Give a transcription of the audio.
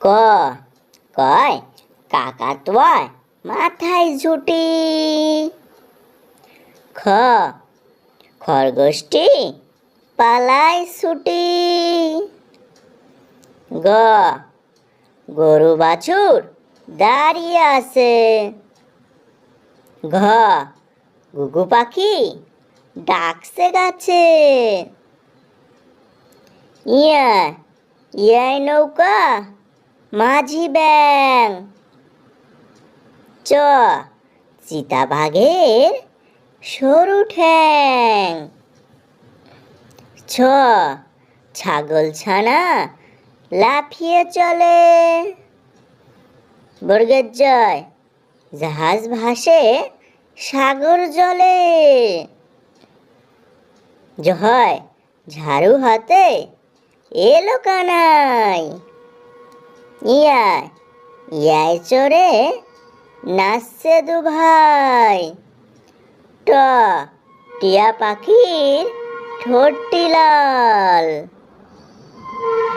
ক, কয় কাকাতুয়ায় মাথায় ঝুটি। খ, খরগোশটি পালায় ছুটি। গ, গরু বাছুর দাঁড়িয়ে আছে। ঘ গুগু পাখি ডাকছে গাছে। ইয়া, ইয়াই নৌকা মাঝি ব্যাং। চ, চিতাবাঘের সরু ঠ্যাং। ছ ছাগল ছানা লাফিয়ে চলে। বর্গের জয়, জাহাজ ভাসে সাগর জলে। জয়, ঝাড়ু হাতে এলো কানাই। ইয়া ইয়ায় চড়ে নাচছে দু ভাই ট টিয়া পাখির ঠোঁটটি লাল।